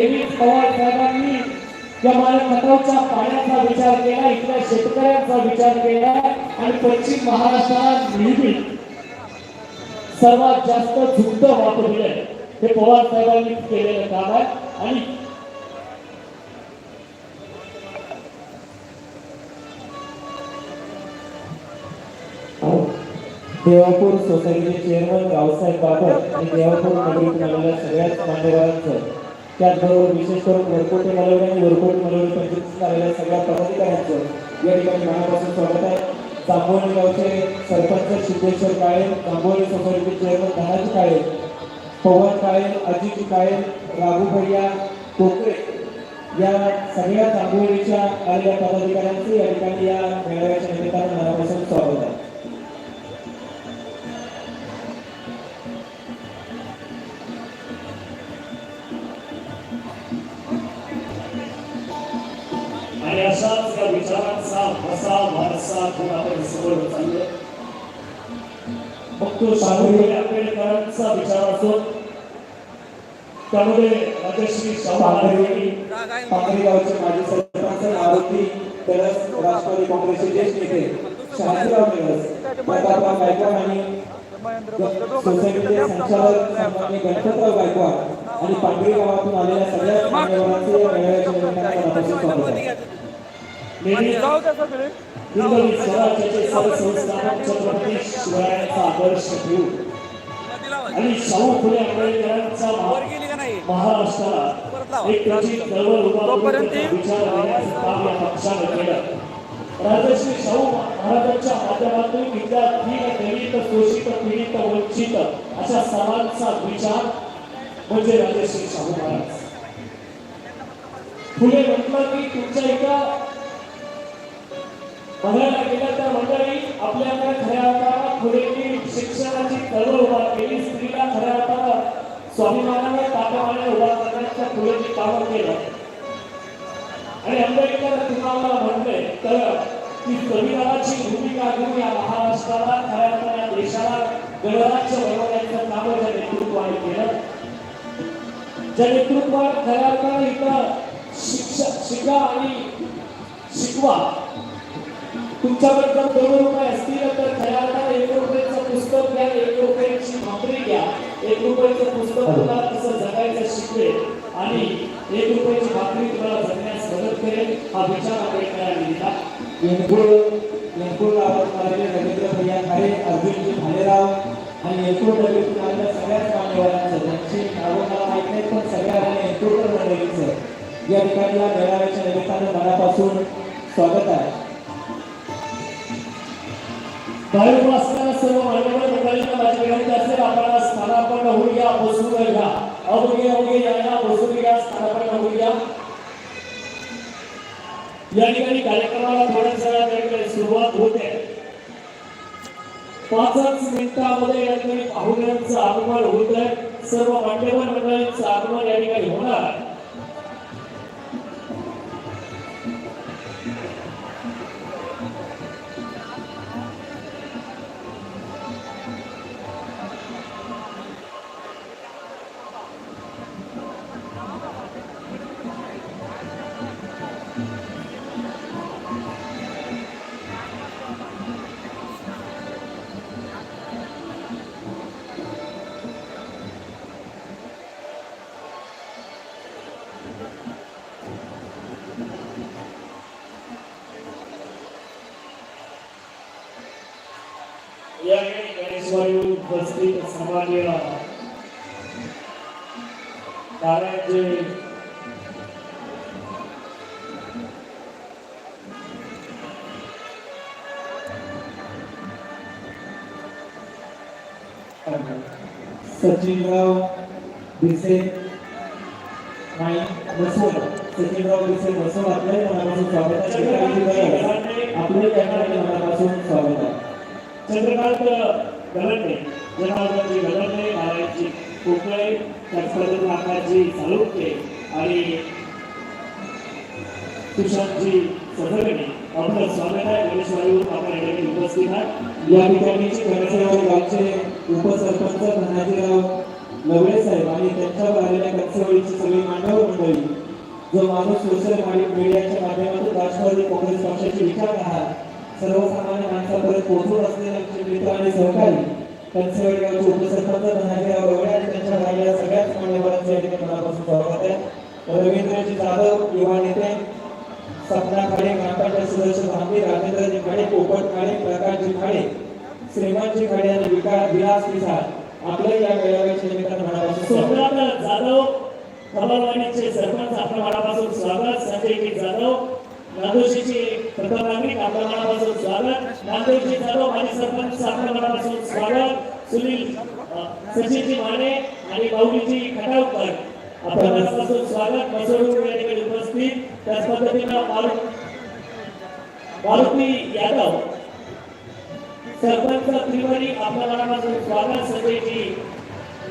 देवी पवार साहेबांनी या माझ्या खतावच्या पाण्याचा विचार केला इथल्या शेतकऱ्यांचा विचार केला आणि पश्चिम महाराष्ट्रात नेहमी सर्वात जास्त झुक्त वापर हे पवार साहेबांनी केलेलं काम आहे. आणि देवापूर सोसायटीचे चेअरमन रावसाहेब बाबत आणि देवापूर नगरीत आलेल्या सगळ्याच मान्यवरांचं त्याचबरोबर विशेष करून वरकोटे मलवडे आणि वरकोटे मलवडे पंचायतीत आलेल्या सगळ्या पदाधिकाऱ्यांचं या ठिकाणी मनापासून स्वागत आहे. जांभोळी गावचे सरपंच सिद्धेश्वर काळे जांभोळी सोसायटीचे चेअरमन धनाजी काळे पवन काळे अजित काळे राघू भैया टोकरे या सगळ्या जांभोळीच्या आलेल्या पदाधिकाऱ्यांचे या ठिकाणी या मेळाव्याच्या निमित्तानं मनापासून स्वागत आहे. अशाच वसा वारसा घेऊन आपण समोर मग तो आंबेडकरांचा विचार असो. त्यामध्ये राजश्री शाहू आंबेडकरी माजी सरपंच आरोपी कळस राष्ट्रवादी काँग्रेसचे ज्येष्ठ नेते शहाजीराव कळस प्रतापराव गायकवाड आणि सोसायटीचे संचालक गणपतराव गायकवाड आणि पांगरी गावातून आलेल्या सगळ्या मान्यवरांचे या मेळाव्याच्या स्वागत आहे. छत्रपती शिवरायांचा आदर्श घेऊन आणि शाहू फुले आंबेडकरांचा महा- महाराष्ट्राला एक त्याची चळवळ विचार देण्याचं काम या पक्षानं केलं. राजश्री शाहू महाराजांच्या माध्यमातून दीन दलित शोषित पीडित वंचित अशा सर्वांचा विचार म्हणजे राजश्री शाहू महाराज. फुले म्हटलं की तुमच्या इथं बघायला गेलं तर मंडळी आपल्याकडे खऱ्या अर्थानं फुलेंनी शिक्षणाची चळवळ उभा केली स्त्रीला खऱ्या अर्थानं स्वाभिमानाने ताकमाने उभा करण्याच्या फुलेंनी कामं केलं. आणि आंबेडकर तुम्हाला म्हणले तर की संविधानाची भूमिका घेऊन या महाराष्ट्राला खऱ्या अर्थानं या देशाला गणराज्य बनवण्याचं काम त्या नेतृत्वाने केलं. ज्या नेतृत्वात खऱ्या अर्थानं इथं शिक्षा शिका आणि शिकवा तुमच्याकडे दोन रुपये असतील तर खऱ्या अर्थात एक रुपयाचं पुस्तक घ्या एक रुपयाची भाकरी घ्या एक रुपयाचं पुस्तक तुम्हाला कसं जगायचं शिकवेल. आणि एक रुपयाची भाकरी तुम्हाला जगण्यास मदत करेल. हा विचार बाहेर असताना सर्व मान्यवर मंडळींना माझी विनंती असेल आपण स्थानापन्न घ्या बसून घ्या अवघे अवघे यायला बसून घ्या स्थानापन्न घ्या या ठिकाणी कार्यक्रमाला थोड्याच वेळात सुरुवात होते. पाचच मिनिटामध्ये या ठिकाणी पाहुण्यांचं आगमन होत आहे सर्व मान्यवर मंडळींचं आगमन या ठिकाणी होणार. आहे या ठिकाणी गणेशवाडी उपस्थित सामान्य नारायणजी सचिनराव बिसे नाही बसवल सचिनराव बिसे बसवल आपल्या मनापासून स्वागत आहे. शेतकऱ्यांची आपले त्यांना मनापासून स्वागत आहे. चंद्रकांत गलंडे जनार्दनजी गलंडे नारायणजी कोकळे त्याचबरोबर नाकाजी चालुक्य आणि तुषारजी सदरणे आपलं स्वागत आहे. गणेशवाडीवरून आपण या ठिकाणी उपस्थित आहे. या ठिकाणी गणेशराव गावचे उपसरपंच धनाजीराव लवळे साहेब आणि त्यांच्यावर आलेल्या कक्षवळीची सगळी मांडव मंडळी जो माणूस सोशल मीडियाच्या माध्यमातून राष्ट्रवादी काँग्रेस पक्षाची विचार आहात सर्वसामान्य माणसापर्यंत पोहोचवत असलेले आमचे मित्र आणि सहकारी कनसेवाडी गावचे उपसरपंच धनाजीराव लवळे आणि त्यांच्या राहिलेल्या सगळ्याच मान्यवरांचे ठिकाणी मनापासून स्वागत आहे. रवींद्रजी जाधव युवा नेते सपना खाडे ग्रामपंचायत सदस्य भांबी राजेंद्रजी खाडे पोपट खाडे प्रकाशजी खाडे श्रीमानजी खाडे आणि विकास विलास पिसाळ आपल्या या मेळाव्याच्या निमित्तानं मनापासून सोमनाथ जाधव कमलवाडीचे सरपंच आपल्या मनापासून स्वागत. संजय जाधव नांदोशीचे प्रथम नागरिक आपल्या मनापासून स्वागत. नांदोशी जाधव माजी सरपंच आपल्या मनापासून स्वागत. सुनील सचिनजी माने आणि माऊलीजी खटावकर आपल्या मनापासून स्वागत. मसोडूर या ठिकाणी उपस्थित. त्याच पद्धतीनं मारुती मारुती यादव. सरपंच त्रिवारी आपल्या मनापासून स्वागत. संजयजी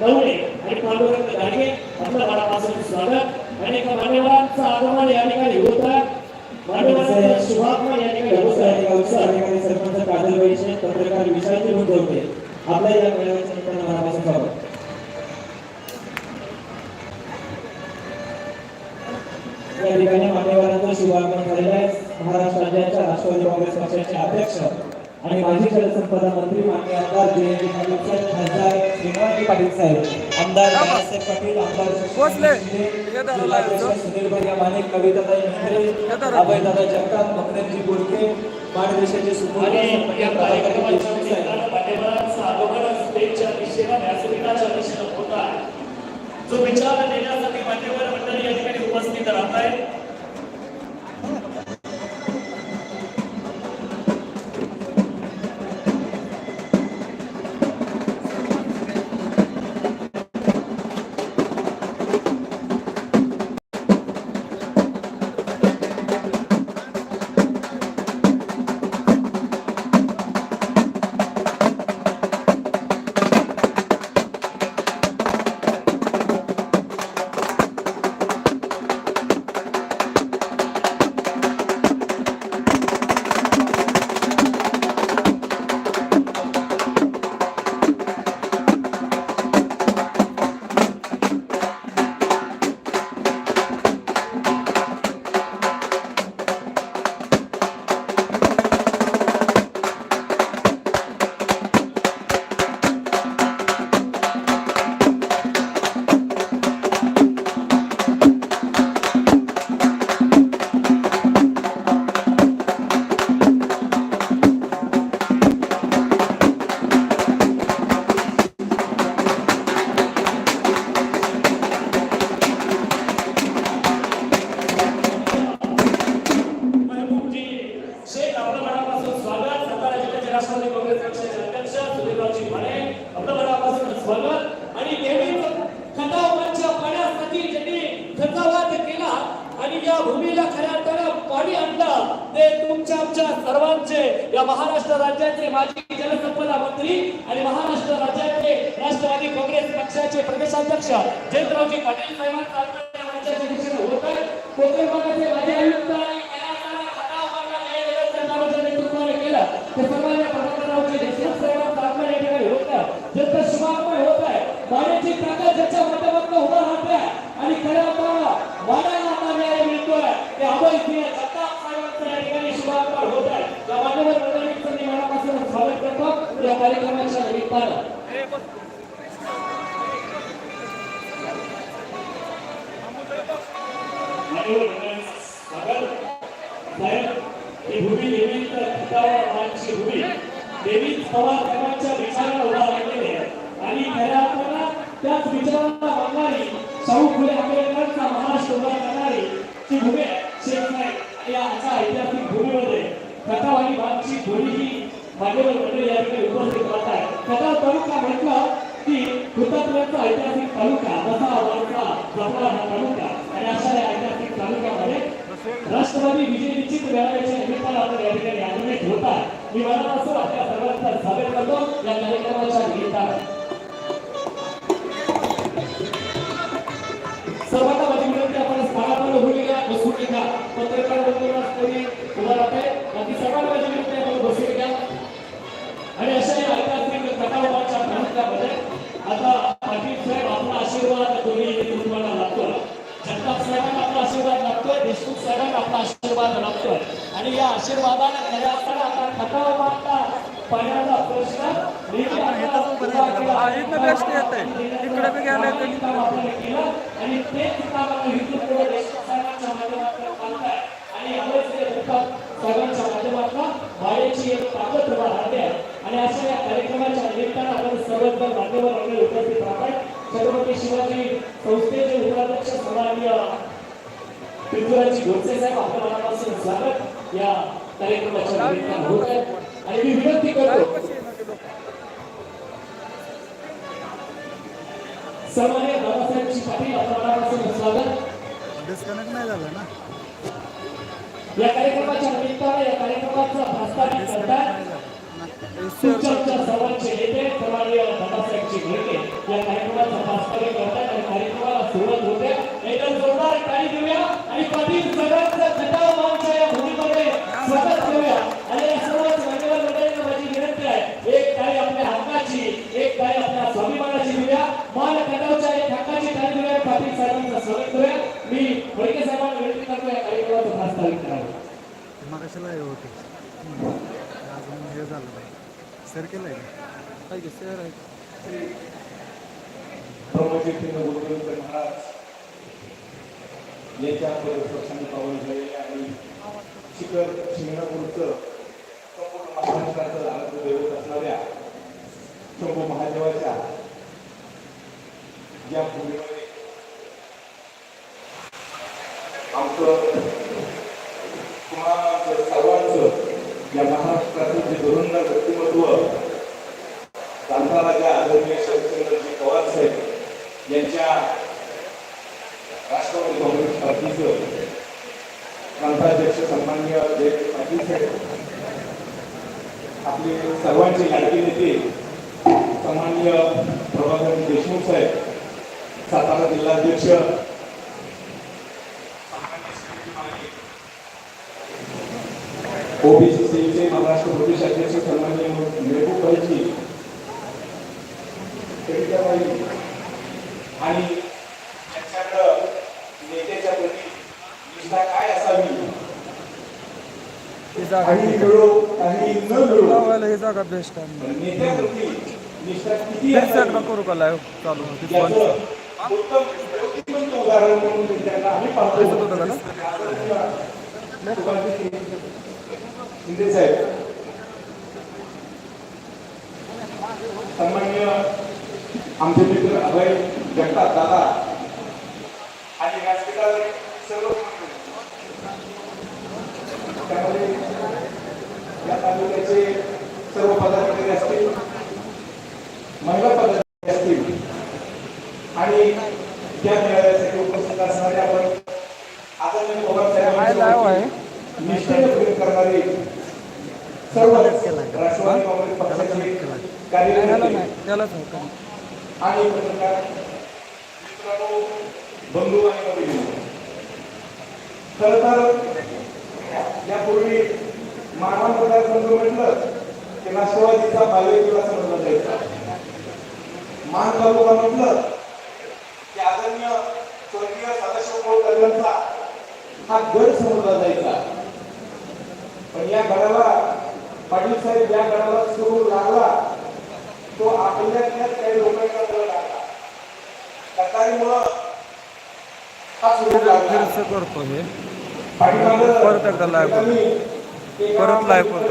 गवळे आणि पांडुरंग घाडगे आपल्या मनापासून स्वागत. आणि एका मान्यवरांचं आगमन या ठिकाणी होत. आहे सरपंच काजल वैश्य पत्रकार गुंतवते आपल्या या मेळाव्याच्या निमित्तानं मनापासून स्वागत या ठिकाणी शुभागमन आहे. महाराष्ट्र राज्याच्या राष्ट्रवादी काँग्रेस पक्षाचे अध्यक्ष आणि माजी जलसंपदा मंत्री मान्य आमदार जयंती पाटील साहेब खासदार श्रीनिवासजी पाटील साहेब. आमदार बाळासाहेब पाटील आमदार पोचले. शिंदे, ये दादा जिल्हाध्यक्ष लावायचं. सुनील भैया माने कविताताई मेहत्रे अभयदादा जगताप मकरंजी बोडके माणदेशाचे सुपुत्र जो विचार देण्यासाठी मान्यवर मंडळी या ठिकाणी उपस्थित राहत आहे राज्याचे माजी जलसंपदा मंत्री आणि महाराष्ट्र राज्याचे राष्ट्रवादी काँग्रेस पक्षाचे प्रदेशाध्यक्ष जयंतरावजी पाटील साहेबांचा होत आहे. कोकण भागाचे माजी आयुक्त आणि कलाकार खटाव भागाला न्याय देण्याचं काम ज्या नेतृत्वाने केलं ते सर्वांना प्रभाकररावचे देशमुख साहेबांचं आगमन या ठिकाणी होत आहे ज्यांचं शुभागमन होत आहे पाण्याची ताकद ज्याच्या माध्यमातून उभं राहते आणि खऱ्या अर्थानं मानाला आता न्याय मिळतोय ते अभय सिंह जगताप साहेबांचं या ठिकाणी शुभागमन होत आहे या मान्यवर मंडळींचं मी मनापासून स्वागत करतो या कार्यक्रमाच्या निमित्तानं हो, साहेब ही भूमी भूमी. पवार साहेबांच्या विचाराला आहे. आणि खऱ्या अर्थानं त्याच विचाराला मानणारी शाहू फुले आंबेडकरांचा महाराष्ट्र उभा करणारी ती भूमी शेख या अशा ऐतिहासिक भूमीमध्ये कथा आणि भागची भूमी ही मान्यवर मंडळी या ठिकाणी उपस्थित राहत आहे कथा तालुका म्हटलं की हुतात्म्याचा ऐतिहासिक तालुका जपला हा तालुका. आणि अशा या ऐतिहासिक तालुक्यामध्ये राष्ट्रवादी विजय निश्चित आपण या ठिकाणी आपल्या सर्वांचा स्वागत करतो. या कार्यक्रमाच्या निमित्तानं. सर्वांना माझी विनंती आपण स्थानापन्न बसून पत्रकार बंदोबस्त करी उभा राहते आणि सर्वांना माझी विनंती आपण बसून घ्या आणि अशा या ऐतिहासिक कथावाच्या प्रमुखामध्ये आता पाटील साहेब आपल्या आशीर्वाद लागतोय देशमुख साहेबांना आपला आशीर्वाद लागतोय आणि या आशीर्वादाने खऱ्या अर्थानं आता खटाव मारता पाण्याचा प्रश्न नेहमी आता उभा केला. हा, इथनं बेस्ट येतंय. इकडे बी गेलं तर- आणि काम आपल्याला केलं आणि तेच काम आता इथून पुढे देशमुख साहेबांच्या माध्यमातून चालतंय. आणि यामुळेच ते मुखात साहेबांच्या आणि अशा या कार्यक्रमाच्या निमित्तानं आपण सर्वजण मान्यवर उपस्थित राहतात छत्रपती शिवाजी संस्थेचे उपाध्यक्ष सन्माननीय गोडसे साहेब आपल्या मनापासून स्वागत या कार्यक्रमाच्या निमित्तानं होत आहे. आणि मी विनंती करतो सन्मान्य बाबासाहेबची पाटील आपल्या स्वागत. डिस्कनेक्ट नाही झालं ना? या कार्यक्रमाच्या निमित्तानं या कार्यक्रमाचं प्रस्तावित करतात आमच्या सर्वांचे नेते सन्माननीय बाबासाहेबची भेटे या कार्यक्रमाचा प्रास्ताविक करतात आणि कार्यक्रमाला सुरुवात होते. एकदम जोरदार टाळी देऊया आणि पाटील सगळ्यांचं खटाव मानच्या या भूमीमध्ये स्वागत करूया आणि या सर्वच मान्यवर मंडळींना माझी विनंती आहे एक टाळी आपल्या हक्काची एक टाळी आपल्या स्वाभिमानाची देऊया मान खटावच्या एक हक्काची टाळी देऊया आणि पाटील साहेबांचं स्वागत करूया मी फडके साहेबांना विनंती करतो या कार्यक्रमाचं प्रास्ताविक करावं मग कशाला हे होते अजून हे झालं नाही सर केलंय का आहे की सर आहे ब्रह्मकीर्तीनं गुरुगोविंद महाराज यांच्या पक्षाने पावन झालेले आणि शिखर शिंगणापूरचं संपूर्ण महाराष्ट्राचं आराध्य दैवत असणाऱ्या शंभू महादेवाच्या या भूमीमध्ये आमचं तुम्हाला सर्वांचं या महाराष्ट्राचं जे धोरण व्यक्तिमत्व राजा आदरणीय शरदचंद्रजी यांच्या राष्ट्रवादी काँग्रेस पार्टीचं प्रांताध्यक्ष सन्माननीय जयंत पाटील साहेब आपले सर्वांचे लाडके नेते सन्माननीय प्रभाकर देशमुख साहेब सातारा जिल्हाध्यक्ष ओबीसी सेलचे महाराष्ट्र प्रदेश अध्यक्ष सन्माननीय मेहबूब भाईजी आणि त्यांच्याकडं नेत्याच्या प्रती निष्ठा काय असावी काही मिळो काही न मिळो. ही जागा बेस्ट आहे. नेत्याप्रती निष्ठा किती तेच असावी का करू का लाईव्ह चालू याचं उत्तम उदाहरण म्हणून त्यांना आम्ही पाहतो. शिंदे साहेब. सन्मान्य आमचे मित्र अभय जगताप दादा. आणि व्यासपीठावर सर्व त्यामध्ये या तालुक्याचे सर्व पदाधिकारी असतील महिला पदाधिकारी असतील आणि त्या मेळाव्यासाठी उपस्थित असणारे आपण आदरणीय पवार काय लाईव्ह आहे साहेबांची निष्ठेने प्रेम करणारे सर्व राष्ट्रवादी काँग्रेस पक्षाचे कार्यकर्ते आणि पत्रकार मित्रांनो बंधू आणि भगिनी खर तर यापूर्वी मानव बंधू म्हटलं की राष्ट्रवादीचा बालेकिल्ला समजला जायचा. मान तालुका म्हटलं की आदरणीय स्वर्गीय सदाशिव कदमांचा हा गड समजला जायचा. पण या गडाला पाटील साहेब या गडाला सुरू लागला तो आपल्यातल्याच काही लोकांचा गड लागला तक्रारीमुळं हा सुरू लागला फिरचं करतो हे परत एकदा live करतो. परत live करतो.